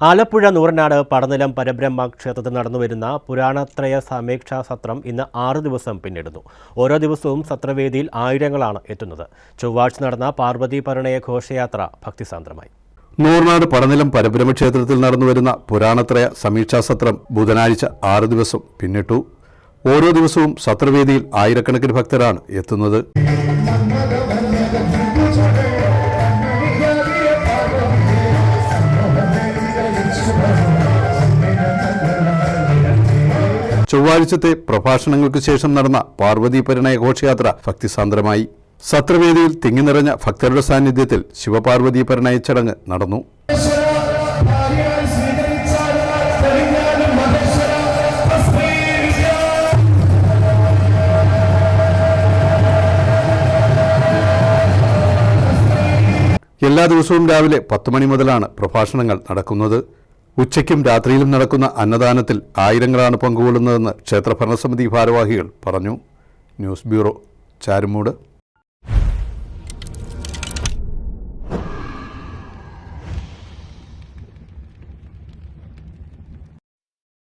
ആലപ്പുഴ നൂറനാട് പടനിലം പരബ്രഹ്മ ക്ഷേത്രത്തിൽ നടന്നുവരുന്ന പുരാണത്രയ സമീക്ഷാ സത്രം ഇന്ന് ആറു ദിവസം പിന്നിടുന്നു. ഓരോ ദിവസവും സത്രവേദിയിൽ ആയിരങ്ങളാണ് എത്തുന്നത്. ചൊവ്വാഴ്ച നടന്ന പാർവതി പരണയ ഘോഷയാത്ര ഭക്തിസാന്ദ്രമായി. നൂറനാട് പടനിലം പരബ്രഹ്മ ക്ഷേത്രത്തിൽ നടന്നുവരുന്ന പുരാണത്രയ സമീക്ഷാ സത്രം ബുധനാഴ്ച ആറ് ദിവസം പിന്നിട്ടു. ഓരോ ദിവസവും സത്രവേദിയിൽ ആയിരക്കണക്കിന് ഭക്തരാണ് എത്തുന്നത്. ചൊവ്വാഴ്ചത്തെ പ്രഭാഷണങ്ങൾക്കു ശേഷം നടന്ന പാർവതി പരിണയ ഘോഷയാത്ര ഭക്തിസാന്ദ്രമായി. സത്രവേദിയിൽ തിങ്ങി നിറഞ്ഞ ഭക്തരുടെ സാന്നിധ്യത്തിൽ ശിവപാർവതി പരിണയ ചടങ്ങ് നടന്നു. എല്ലാ ദിവസവും രാവിലെ പത്ത് മണി മുതലാണ് പ്രഭാഷണങ്ങൾ നടക്കുന്നത്. ഉച്ചയ്ക്കും രാത്രിയിലും നടക്കുന്ന അന്നദാനത്തിൽ ആയിരങ്ങളാണ് പങ്കുകൊള്ളുന്നതെന്ന് ക്ഷേത്ര ഭരണസമിതി ഭാരവാഹികൾ പറഞ്ഞു. News bureau Charummood.